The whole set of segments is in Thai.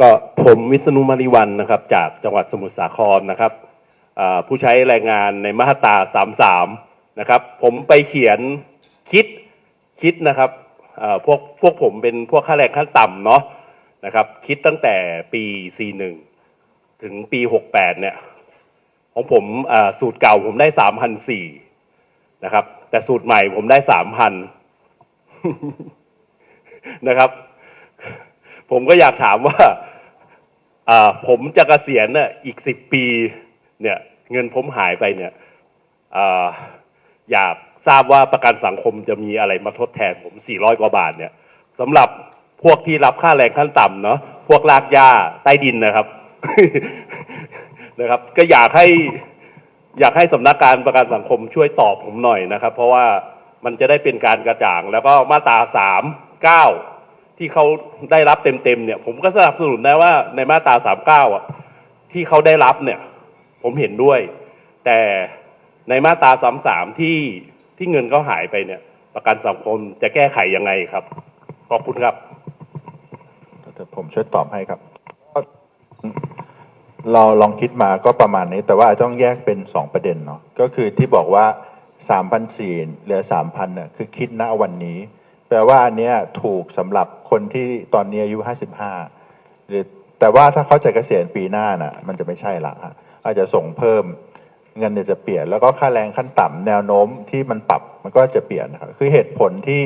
ก็ผมวิษณุมาริวันนะครับ จากจังหวัดสมุทรสาครนะครับผู้ใช้แรงงานในมาตรา33 นะครับ ผมไปเขียนคิดคิดนะครับพวกพวกผมเป็นพวกค่าแรงขั้นต่ำเนาะนะครับ คิดตั้งแต่ปี 41 ถึงปี 68 เนี่ย ของผมสูตรเก่าผมได้ 3,004นะครับ แต่สูตรใหม่ผมได้ 3,000 นะครับ ผมก็อยากถามว่า ผมจะเกษียณน่ะอีกสิบปีเนี่ยเงินผมหายไปเนี่ยออยากทราบว่าประกันสังคมจะมีอะไรมาทดแทนผม 400 กว่าบาทเนี่ยสำหรับพวกที่รับค่าแรงขั้นต่ำเนาะพวกลากหญ้าใต้ดินนะครับนะครับ ก็อยากให้อยากให้สำนักการประกันสังคมช่วยตอบผมหน่อยนะครับ เพราะว่ามันจะได้เป็นการกระจ่าง แล้วก็มาตราสามเก้า ที่เขาได้รับเต็มๆเนี่ย ผมก็สนับสนุนได้ว่าในมาตราสามเก้าอะที่เขาได้รับเนี่ย ผมเห็นด้วย แต่ในมาตราสามสามที่ที่เงินเขาหายไปเนี่ย ประกันสังคมจะแก้ไขยังไงครับ ขอบคุณครับผมช่วยตอบให้ครับ เราลองคิดมาก็ประมาณนี้ แต่ว่าต้องแยกเป็นสองประเด็นเนาะก็คือที่บอกว่าสามพันสี่เหลือสามพันเนี่ยคือคิดณวันนี้ แปลว่าอันเนี้ยถูกสำหรับคนที่ตอนนี้อายุห้าสิบห้าหรือแต่ว่าถ้าเขาจะเกษียณปีหน้าน่ะ มันจะไม่ใช่ละอาจจะส่งเพิ่มเงินเนี่ยจะเปลี่ยน แล้วก็ค่าแรงขั้นต่ำแนวโน้มที่มันปรับมันก็จะเปลี่ยนครับคือเหตุผลที่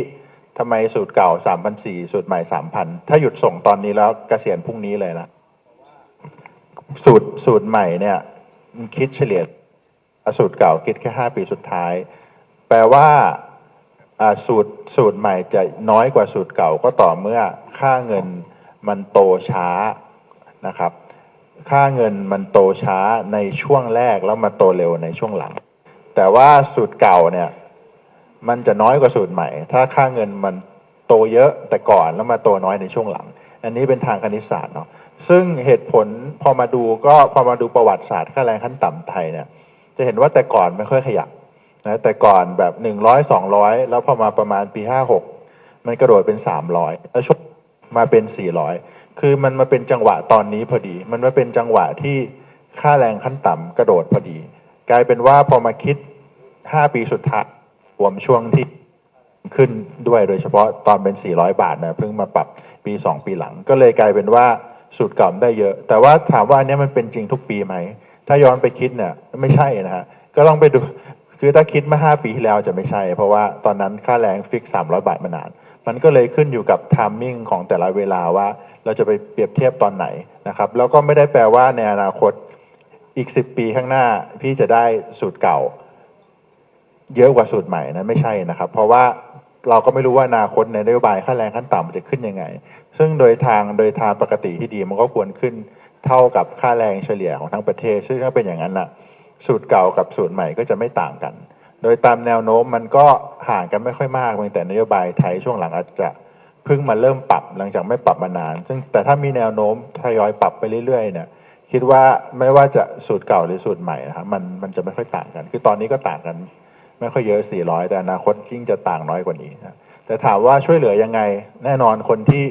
ทำไมสูตรเก่า3,400สูตรใหม่3,000ถ้าหยุดส่งตอนนี้แล้วเกษียณพรุ่งนี้เลยนะสูตรสูตรใหม่เนี่ยมันคิดเฉลี่ยสูตรเก่าคิดแค่5ปีสุดท้าย แปลว่า สูตรสูตรใหม่จะน้อยกว่าสูตรเก่าก็ต่อเมื่อค่าเงินมันโตช้านะครับ ค่าเงินมันโตช้าในช่วงแรกแล้วมาโตเร็วในช่วงหลัง แต่ว่าสูตรเก่าเนี่ยมันจะน้อยกว่าสูตรใหม่ ถ้าค่าเงินมันโตเยอะแต่ก่อนแล้วมาโตน้อยในช่วงหลัง อันนี้เป็นทางคณิตศาสตร์เนาะซึ่งเหตุผลพอมาดูก็พอมาดูประวัติศาสตร์ค่าแรงขั้นต่ำไทยเนี่ยจะเห็นว่าแต่ก่อนไม่ค่อยขยับ นะแต่ก่อนแบบหนึ่งร้อยสองร้อยแล้วพอมาประมาณปีห้าหกมันกระโดดเป็นสามร้อยแล้วช่วงมาเป็นสี่ร้อยคือมันมาเป็นจังหวะตอนนี้พอดี มันมาเป็นจังหวะที่ค่าแรงขั้นต่ำกระโดดพอดี กลายเป็นว่าพอมาคิดห้าปีสุดท้ายรวมช่วงที่ขึ้นด้วยโดยเฉพาะตอนเป็น 400 บาทนะเพิ่งมาปรับปี 2 ปีหลัง ก็เลยกลายเป็นว่าสูตรเก่าได้เยอะ แต่ว่าถามว่าอันนี้มันเป็นจริงทุกปีไหม ถ้าย้อนไปคิดเนี่ยไม่ใช่นะฮะ ก็ลองไปดู คือถ้าคิดมา 5 ปีที่แล้วจะไม่ใช่ เพราะว่าตอนนั้นค่าแรงฟิก 300 บาทมานาน มันก็เลยขึ้นอยู่กับทามมิ่งของแต่ละเวลาว่าเราจะไปเปรียบเทียบตอนไหนนะครับ แล้วก็ไม่ได้แปลว่าในอนาคตอีก 10 ปีข้างหน้าพี่จะได้สูตรเก่า เยอะกว่าสูตรใหม่นะไม่ใช่นะครับ เพราะว่าเราก็ไม่รู้ว่าอนาคตในนโยบายค่าแรงขั้นต่ำมันจะขึ้นยังไง ซึ่งโดยทางโดยทางปกติที่ดีมันก็ควรขึ้นเท่ากับค่าแรงเฉลี่ยของทั้งประเทศ ซึ่งถ้าเป็นอย่างนั้นน่ะ สูตรเก่ากับสูตรใหม่ก็จะไม่ต่างกัน โดยตามแนวโน้มมันก็ห่างกันไม่ค่อยมากเพียงแต่นโยบายไทยช่วงหลังอาจจะเพิ่งมาเริ่มปรับหลังจากไม่ปรับมานาน ซึ่งแต่ถ้ามีแนวโน้มทยอยปรับไปเรื่อยๆเนี่ยคิดว่าไม่ว่าจะสูตรเก่าหรือสูตรใหม่นะครับมันมันจะไม่ค่อยต่างกัน คือตอนนี้ก็ต่างกัน ไม่ค่อยเยอะ 400 แต่อนาคตยิ่งจะต่างน้อยกว่านี้นะแต่ถามว่าช่วยเหลือยังไง แน่นอนคนที่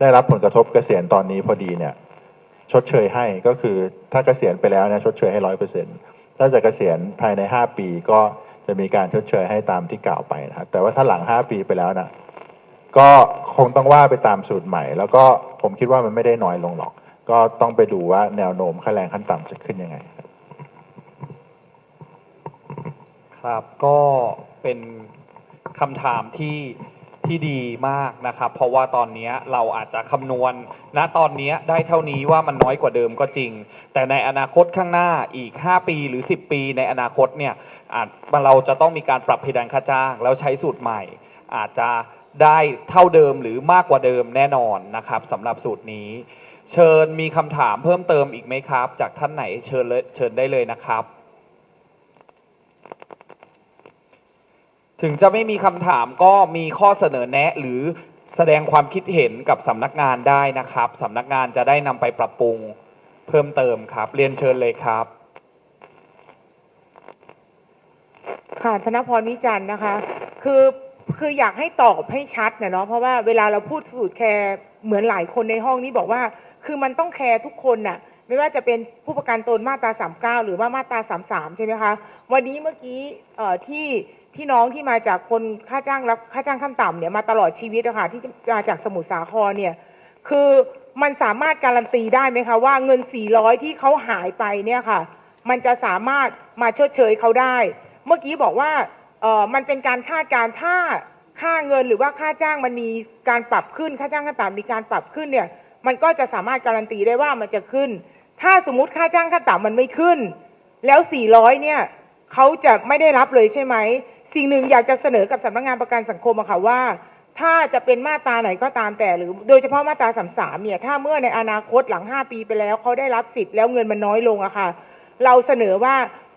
ได้รับผลกระทบเกษียณตอนนี้พอดีเนี่ยชดเชยให้ก็คือถ้าเกษียณไปแล้วเนี่ยชดเชยให้ร้อยเปอร์เซ็นต์ ถ้าจะเกษียณภายใน 5 ปีก็จะมีการชดเชยให้ตามที่กล่าวไปนะครับ แต่ว่าถ้าหลัง 5 ปีไปแล้วนะก็คงต้องว่าไปตามสูตรใหม่ แล้วก็ผมคิดว่ามันไม่ได้น้อยลงหรอก ก็ต้องไปดูว่าแนวโน้มค่าแรงขั้นต่ำจะขึ้นยังไง ครับก็เป็นคำถามที่ ที่ดีมากนะครับ เพราะว่าตอนนี้เราอาจจะคำนวณณตอนนี้ได้เท่านี้ว่ามันน้อยกว่าเดิมก็จริง แต่ในอนาคตข้างหน้าอีก 5 ปีหรือ 10 ปี ในอนาคตเนี่ยอาจเราจะต้องมีการปรับเพดานค่าจ้าง แล้วใช้สูตรใหม่ อาจจะได้เท่าเดิมหรือมากกว่าเดิมแน่นอนนะครับสำหรับสูตรนี้ เชิญมีคำถามเพิ่มเติมอีกไหมครับ จากท่านไหนเชิญเลยเชิญได้เลยนะครับ ถึงจะไม่มีคำถามก็มีข้อเสนอแนะหรือแสดงความคิดเห็นกับสำนักงานได้นะครับสำนักงานจะได้นำไปปรับปรุงเพิ่มเติมครับ เรียนเชิญเลยครับ ค่ะธนพรวิจันทร์นะคะ คือคืออยากให้ตอบให้ชัดนะเนาะเพราะว่าเวลาเราพูดสูตรแคร์เหมือนหลายคนในห้องนี้บอกว่า คือมันต้องแคร์ทุกคนน่ะ ไม่ว่าจะเป็นผู้ประกันตนมาตรา 39 หรือว่ามาตรา 33 ใช่ไหมคะ วันนี้เมื่อกี้เอ่อที่ พี่น้องที่มาจากคนค่าจ้างรับค่าจ้างขั้นต่ำเนี่ยมาตลอดชีวิตอะค่ะที่มาจากสมุทรสาครเนี่ยคือมันสามารถการันตีได้ไหมคะว่าเงิน 400 ที่เขาหายไปเนี่ยค่ะ มันจะสามารถมาชดเชยเขาได้ เมื่อกี้บอกว่าเออมันเป็นการคาดการณ์ถ้าค่าเงินหรือว่าค่าจ้างมันมีการปรับขึ้นค่าจ้างขั้นต่ำมีการปรับขึ้นเนี่ยมันก็จะสามารถการันตีได้ว่ามันจะขึ้น ถ้าสมมติค่าจ้างขั้นต่ำมันไม่ขึ้น แล้ว 400 เนี่ยเขาจะไม่ได้รับเลยใช่ไหม สิ่งหนึ่งอยากจะเสนอกับสำนักงานประกันสังคมอะค่ะว่า ถ้าจะเป็นมาตราไหนก็ตามแต่หรือ โดยเฉพาะมาตราสามสามเนี่ยถ้าเมื่อในอนาคตหลัง 5 ปีไปแล้วเขาได้รับสิทธิ์แล้วเงินมันน้อยลงอะค่ะ เราเสนอว่า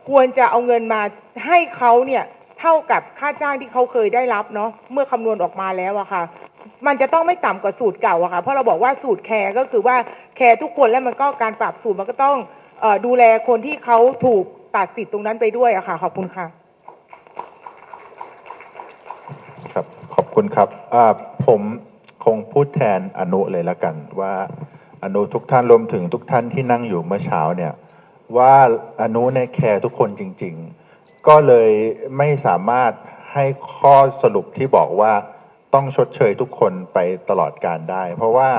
ควรจะเอาเงินมาให้เขาเนี่ยเท่ากับค่าจ้างที่เขาเคยได้รับเนาะเมื่อคำนวณออกมาแล้วอะค่ะ มันจะต้องไม่ต่ำกว่าสูตรเก่าอะค่ะเพราะเราบอกว่าสูตรแคร์ก็คือว่าแคร์ทุกคนแล้วมันก็การปรับสูตรมันก็ต้องเออดูแลคนที่เขาถูกตัดสิทธิ์ตรงนั้นไปด้วยอะค่ะขอบคุณค่ะ ครับขอบ คุณครับผมคงพูดแทนอนุเลยละกัน ว่าอนุทุกท่านรวมถึงทุกท่านที่นั่งอยู่เมื่อเช้าเนี่ยว่าอนุเนี่ยแคร์ทุกคนจริง ๆ ก็เลยไม่สามารถให้ข้อสรุปที่บอกว่าต้องชดเชยทุกคนไปตลอดการได้ เพราะว่า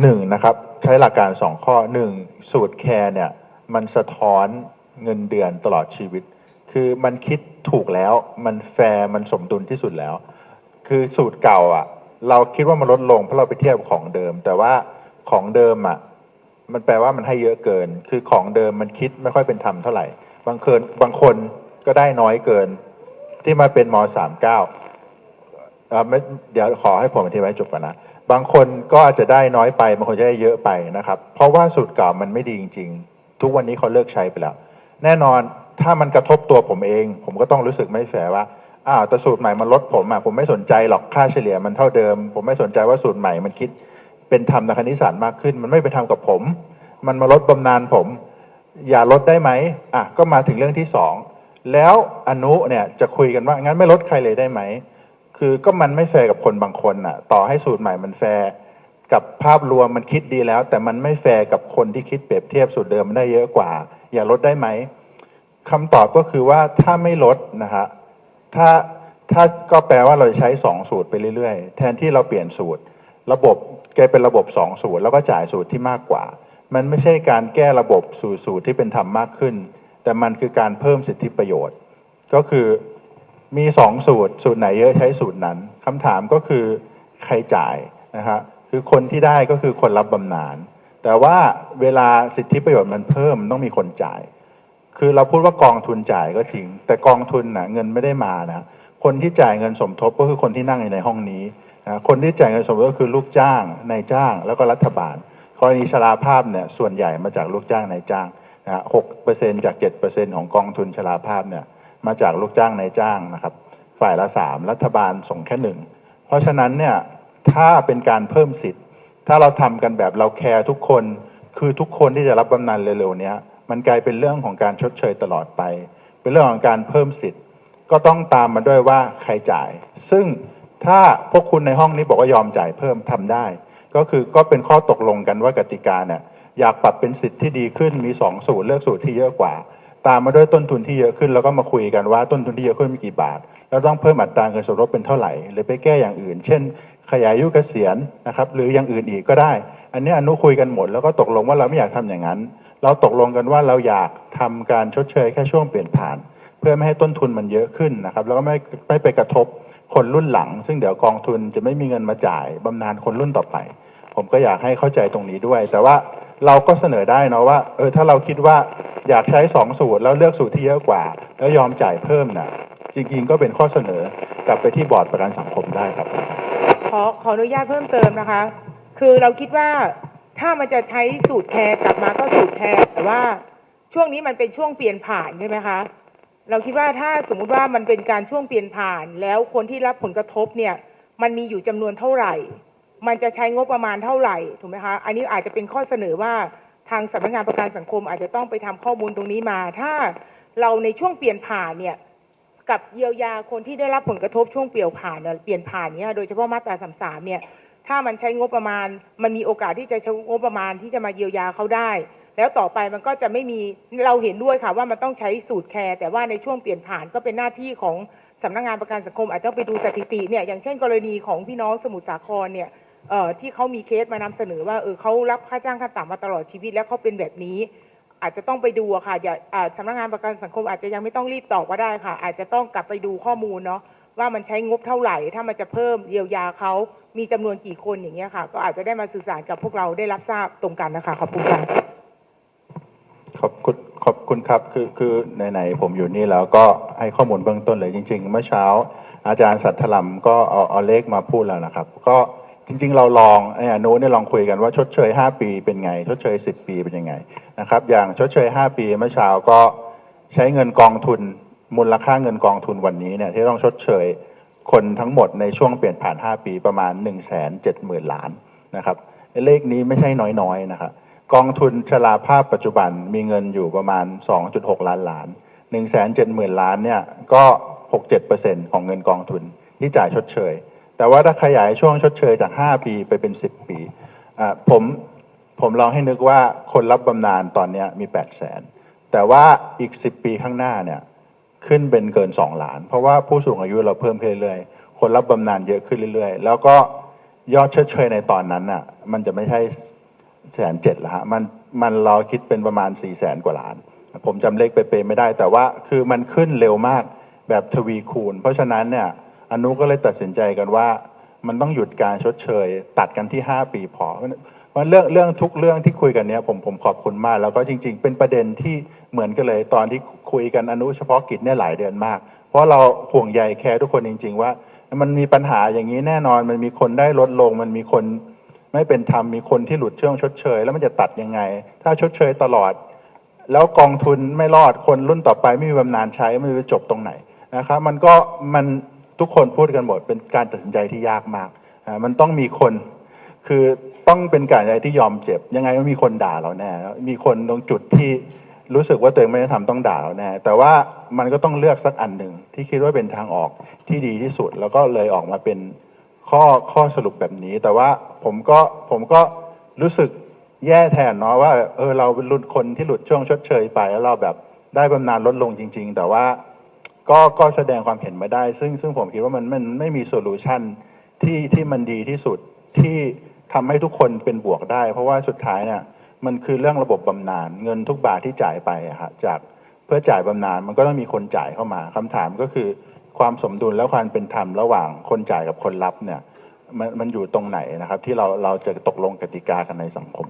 หนึ่งนะครับใช้หลักการสองข้อหนึ่งสูตรแคร์เนี่ยมันสะท้อนเงินเดือนตลอดชีวิต คือมันคิดถูกแล้วมันแฟร์มันสมดุลที่สุดแล้ว คือสูตรเก่าอะ เราคิดว่ามันลดลงเพราะเราไปเทียบของเดิม แต่ว่าของเดิมอะ มันแปลว่ามันให้เยอะเกิน คือของเดิมมันคิดไม่ค่อยเป็นธรรมเท่าไหร่ บางคนบางคนก็ได้น้อยเกิน ที่มาเป็นมสามเก้าเอ่อไม่เดี๋ยวขอให้ผมอธิบายจบก่อนนะบางคนก็อาจจะได้น้อยไปบางคนจะได้เยอะไปนะครับ เพราะว่าสูตรเก่ามันไม่ดีจริง ๆ ทุกวันนี้เขาเลิกใช้ไปแล้ว แน่นอนถ้ามันกระทบตัวผมเอง ผมก็ต้องรู้สึกไม่แฟร์ว่า อ้าวแต่สูตรใหม่มันลดผมอะผมไม่สนใจหรอกค่าเฉลี่ยมันเท่าเดิม ผมไม่สนใจว่าสูตรใหม่มันคิดเป็นธรรมทางคณิตศาสตร์มากขึ้น มันไม่เป็นธรรมกับผม มันมาลดบำนาญผม อย่าลดได้ไหมอะก็มาถึงเรื่องที่สองแล้วอนุเนี่ยจะคุยกันว่างั้นไม่ลดใครเลยได้ไหมคือก็มันไม่แฟร์กับคนบางคนอะ ต่อให้สูตรใหม่มันแฟร์กับภาพรวมมันคิดดีแล้ว แต่มันไม่แฟร์กับคนที่คิดเปรียบเทียบสูตรเดิมมันได้เยอะกว่า อย่าลดได้ไหมคำตอบก็คือว่าถ้าไม่ลดนะฮะ ถ้าถ้าก็แปลว่าเราใช้สองสูตรไปเรื่อยๆ แทนที่เราเปลี่ยนสูตร ระบบแกเป็นระบบสองสูตร แล้วก็จ่ายสูตรที่มากกว่า มันไม่ใช่การแก้ระบบสู่สูตรที่เป็นธรรมมากขึ้น แต่มันคือการเพิ่มสิทธิประโยชน์ ก็คือมีสองสูตร สูตรไหนเยอะใช้สูตรนั้นคำถามก็คือใครจ่ายนะฮะคือคนที่ได้ก็คือคนรับบำนาญแต่ว่าเวลาสิทธิประโยชน์มันเพิ่มต้องมีคนจ่าย คือเราพูดว่ากองทุนจ่ายก็จริง แต่กองทุนนะเงินไม่ได้มานะคนที่จ่ายเงินสมทบก็คือคนที่นั่งอยู่ในห้องนี้นะคนที่จ่ายเงินสมทบก็คือลูกจ้างนายจ้าง แล้วก็รัฐบาลกรณีชราภาพเนี่ยส่วนใหญ่มาจากลูกจ้างนายจ้างนะหกเปอร์เซ็นจากเจ็ดเปอร์เซ็นของกองทุนชราภาพเนี่ยมาจากลูกจ้างนายจ้างนะครับ ฝ่ายละสามรัฐบาลส่งแค่หนึ่งเพราะฉะนั้นเนี่ยถ้าเป็นการเพิ่มสิทธิ์ ถ้าเราทำกันแบบเราแคร์ทุกคน คือทุกคนที่จะรับบำนาญเร็วๆเนี้ย มันกลายเป็นเรื่องของการชดเชยตลอดไป เป็นเรื่องของการเพิ่มสิทธิ์ ก็ต้องตามมาด้วยว่าใครจ่าย ซึ่งถ้าพวกคุณในห้องนี้บอกว่ายอมจ่ายเพิ่มทำได้ ก็คือก็เป็นข้อตกลงกันว่ากติกาเนี่ยอยากปรับเป็นสิทธิ์ที่ดีขึ้นมีสองสูตรเลือกสูตรที่เยอะกว่า ตามมาด้วยต้นทุนที่เยอะขึ้น แล้วก็มาคุยกันว่าต้นทุนที่เยอะขึ้นมีกี่บาท แล้วต้องเพิ่มอัตราเงินสมรสเป็นเท่าไหร่ หรือไปแก้อย่างอื่น เช่น ขยายอายุเกษียณนะครับหรืออย่างอื่นอีกก็ได้ อันนี้อนุคุยกันหมดแล้วก็ตกลงว่าเราไม่อยากทำอย่างนั้น เราตกลงกันว่าเราอยากทำการชดเชยแค่ช่วงเปลี่ยนผ่าน เพื่อไม่ให้ต้นทุนมันเยอะขึ้นนะครับ แล้วก็ไม่ไม่ไปกระทบคนรุ่นหลัง ซึ่งเดี๋ยวกองทุนจะไม่มีเงินมาจ่ายบำนาญคนรุ่นต่อไป ผมก็อยากให้เข้าใจตรงนี้ด้วย แต่ว่าเราก็เสนอได้นะว่าเออถ้าเราคิดว่าอยากใช้สองสูตรแล้วเลือกสูตรที่เยอะกว่า แล้วยอมจ่ายเพิ่มนะจริงๆก็เป็นข้อเสนอกลับไปที่บอร์ดประกันสังคมได้ครับ ขอขออนุญาตเพิ่มเติมนะคะ คือเราคิดว่า ถ้ามันจะใช้สูตรแคร์กลับมาก็สูตรแคร์แต่ว่าช่วงนี้มันเป็นช่วงเปลี่ยนผ่านใช่ไหมคะเราคิดว่าถ้าสมมุติว่ามันเป็นการช่วงเปลี่ยนผ่าน แล้วคนที่รับผลกระทบเนี่ยมันมีอยู่จำนวนเท่าไหร่ มันจะใช้งบประมาณเท่าไหร่ถูกไหมคะอันนี้อาจจะเป็นข้อเสนอว่าทางสำนักงานประกันสังคมอาจจะต้องไปทำข้อมูลตรงนี้มา ถ้าเราในช่วงเปลี่ยนผ่านเนี่ยกับเยียวยาคนที่ได้รับผลกระทบช่วงเปลี่ยวผ่านเนี่ยเปลี่ยนผ่านเนี่ยโดยเฉพาะมาตราสามสามเนี่ย ถ้ามันใช้งบประมาณ มันมีโอกาสที่จะใช้งบประมาณที่จะมาเยียวยาเขาได้ แล้วต่อไปมันก็จะไม่มีเราเห็นด้วยค่ะว่ามันต้องใช้สูตรแคร์แต่ว่าในช่วงเปลี่ยนผ่านก็เป็นหน้าที่ของสำนักงานประกันสังคมอาจจะต้องไปดูสถิติเนี่ยอย่างเช่นกรณีของพี่น้องสมุทรสาครเนี่ยเอ่อที่เขามีเคสมานำเสนอว่าเออเขารับค่าจ้างขั้นต่ำมาตลอดชีวิตแล้วเขาเป็นแบบนี้ อาจจะต้องไปดูค่ะอย่าอ่าสำนักงานประกันสังคมอาจจะยังไม่ต้องรีบตอบก็ได้ค่ะ อาจจะต้องกลับไปดูข้อมูลเนาะ ว่ามันใช้งบเท่าไหร่ ถ้ามันจะเพิ่มเยียวยาเขามีจำนวนกี่คนอย่างเงี้ยค่ะ ก็อาจจะได้มาสื่อสารกับพวกเราได้รับทราบตรงกันนะคะขอบคุณค่ะขอบคุณขอบคุณครับคือคือไหนๆผมอยู่นี่แล้วก็ให้ข้อมูลเบื้องต้นเลยจริง ๆ เมื่อเช้า อาจารย์สัทธลัมก็เอาเอาเลขมาพูดแล้วนะครับ ก็จริง ๆ เราลองในอนุเนี่ยลองคุยกันว่าชดเชย 5 ปีเป็นไง ชดเชย 10 ปีเป็นยังไงนะครับ อย่างชดเชย 5 ปีเมื่อเช้าก็ใช้เงินกองทุน มูลค่าเงินกองทุนวันนี้เนี่ยที่ต้องชดเชยคนทั้งหมดในช่วงเปลี่ยนผ่าน 5 ปีประมาณ 1 7 0 0 0 0 ล้านนะครับเลขนี้ไม่ใช่น้อยๆนะครับกองทุนชราภาพปัจจุบันมีเงินอยู่ประมาณ 2.6 ล้านล้าน 170,000 ล้านเนี่ยก็ 6-7%ของเงินกองทุนที่จ่ายชดเชย แต่ว่าถ้าขยายช่วงชดเชยจาก 5 ปีไปเป็น 10 ปีอ่าผมผมลองให้นึกว่าคนรับบำนาญตอนนี้มี 8 0 0 0 0 0 แต่ว่าอีก 10 ปีข้างหน้าเนี่ย ขึ้นเป็นเกิน 2 ล้าน เพราะว่าผู้สูงอายุเราเพิ่มขึ้นเรื่อยๆ คนรับบำนาญเยอะขึ้นเรื่อยๆ แล้วก็ยอดชดเชยในตอนนั้นน่ะมันจะไม่ใช่แสนเจ็ดละฮะมันมันเราคิดเป็นประมาณ4ี่แสนกว่าล้าน ผมจำเลขเป๊ะๆไม่ได้ แต่ว่าคือมันขึ้นเร็วมากแบบทวีคูณ เพราะฉะนั้นเนี่ยอนุก็เลยตัดสินใจกันว่า มันต้องหยุดการชดเชย ตัดกันที่ 5 ปีพอเพราะเรื่องเรื่องทุกเรื่องที่คุยกันเนี้ยผมผมขอบคุณมาก แล้วก็จริง ๆ เป็นประเด็นที่ เหมือนกันเลยตอนที่คุยกันอนุเฉพาะกิจเนี่ยหลายเดือนมาก เพราะเราห่วงใยแคร์ทุกคนจริง ๆ ว่า มันมีปัญหาอย่างนี้แน่นอนมันมีคนได้ลดลง มันมีคนไม่เป็นธรรมมีคนที่หลุดช่วงชดเชย แล้วมันจะตัดยังไง ถ้าชดเชยตลอด แล้วกองทุนไม่รอดคนรุ่นต่อไปไม่มีบำนาญใช้ไม่รู้จะจบตรงไหนนะครับมันก็มันทุกคนพูดกันหมดเป็นการตัดสินใจที่ยากมากอ่ามันต้องมีคนคือต้องเป็นการใจที่ยอมเจ็บ ยังไงก็มีคนด่าเราแน่มีคนตรงจุดที่ รู้สึกว่าตัวเองไม่ได้ทำต้องด่าเราแน่แต่ว่ามันก็ต้องเลือกสักอันหนึ่งที่คิดว่าเป็นทางออกที่ดีที่สุด แล้วก็เลยออกมาเป็นข้อข้อสรุปแบบนี้ แต่ว่าผมก็ผมก็รู้สึกแย่แทนเนาะว่าเออเราเป็นรุ่นคนที่หลุดช่วงชดเชยไปแล้วเราแบบได้บำนาญลดลงจริง ๆ แต่ว่าก็ก็แสดงความเห็นมาได้ ซึ่งซึ่งผมคิดว่ามันมันไม่มีโซลูชันที่ที่มันดีที่สุดที่ทำให้ทุกคนเป็นบวกได้ เพราะว่าสุดท้ายเนี่ย มันคือเรื่องระบบบำนาญเงินทุกบาทที่จ่ายไปอะครับจากเพื่อจ่ายบำนาญมันก็ต้องมีคนจ่ายเข้ามาคำถามก็คือความสมดุลและความเป็นธรรมระหว่างคนจ่ายกับคนรับเนี่ยมันมันอยู่ตรงไหนนะครับ ที่เราเราจะตกลงกติกากันในสังคม